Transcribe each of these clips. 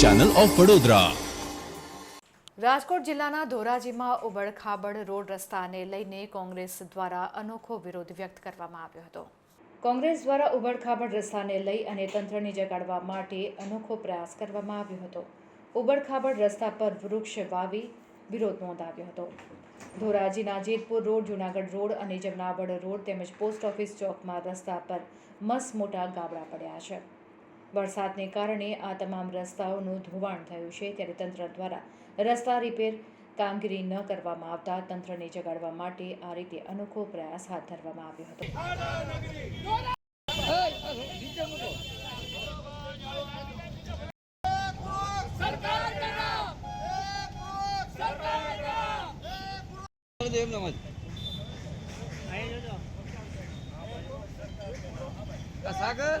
Channel of Vadodara Rajkot જિલ્લાના ધોરાજીમાં ઉબડખાબડ road રસ્તાને લઈને કોંગ્રેસ દ્વારા અનોખો વિરોધ વ્યક્ત કરવામાં આવ્યો હતો. કોંગ્રેસ દ્વારા ઉબડખાબડ રસ્તાને લઈ અને તંત્રને જગાડવા માટે અનોખો પ્રયાસ કરવામાં આવ્યો હતો. ઉબડખાબડ રસ્તા પર વૃક્ષ વાવી વિરોધ નોંધાવ્યો હતો. ધોરાજીના જેતપુર રોડ, જુનાગઢ રોડ અને જમનાવડ રોડ તેમજ પોસ્ટ ઓફિસ ચોકમાં રસ્તા પર મસ મોટા ગાબડા પડ્યા છે. વરસાદને કારણે આ તમામ રસ્તાઓનું ધોવાણ થયું છે. ત્યારે તંત્ર દ્વારા રસ્તા રિપેર કામગીરી ન કરવામાં આવતા તંત્રને જગાડવા માટે આ રીતે અનોખો પ્રયાસ હાથ ધરવામાં આવ્યો હતો. સાગર!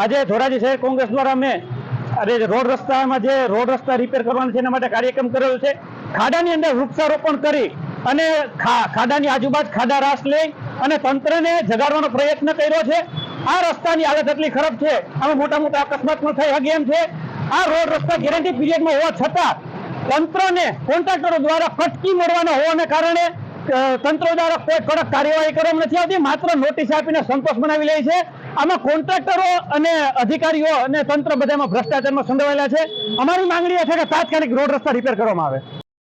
આજે ધોરાજી શહેર કોંગ્રેસ દ્વારા અમે અરે રોડ રસ્તામાં જે રોડ રસ્તા રિપેર કરવાનો છે એના માટે કાર્યક્રમ કરેલો છે. ખાડાની અંદર વૃક્ષારોપણ કરી અને ખાડાની આજુબાજુ ખાડા રાસ લઈ અને તંત્રને જગાડવાનો પ્રયત્ન કર્યો છે. આ રસ્તાની હાલત એટલી ખરાબ છે. આમાં મોટા મોટા અકસ્માત પણ થઈ શકે છે. આ રોડ રસ્તા ગેરંટી પીરિયડમાં હોવા છતાં તંત્રને કોન્ટ્રાક્ટરો દ્વારા ફટકી મળવાના હોવાને કારણે તંત્ર દ્વારા કોઈ કડક કાર્યવાહી કરવામાં નથી આવતી. માત્ર નોટિસ આપીને સંતોષ બનાવી લે છે. આમાં કોન્ટ્રાક્ટરો અને અધિકારીઓ અને તંત્ર બધામાં ભ્રષ્ટાચારમાં સંડોવાયેલા છે. અમારી માંગણી એ છે કે તાત્કાલિક રોડ રસ્તા રિપેર કરવામાં આવે.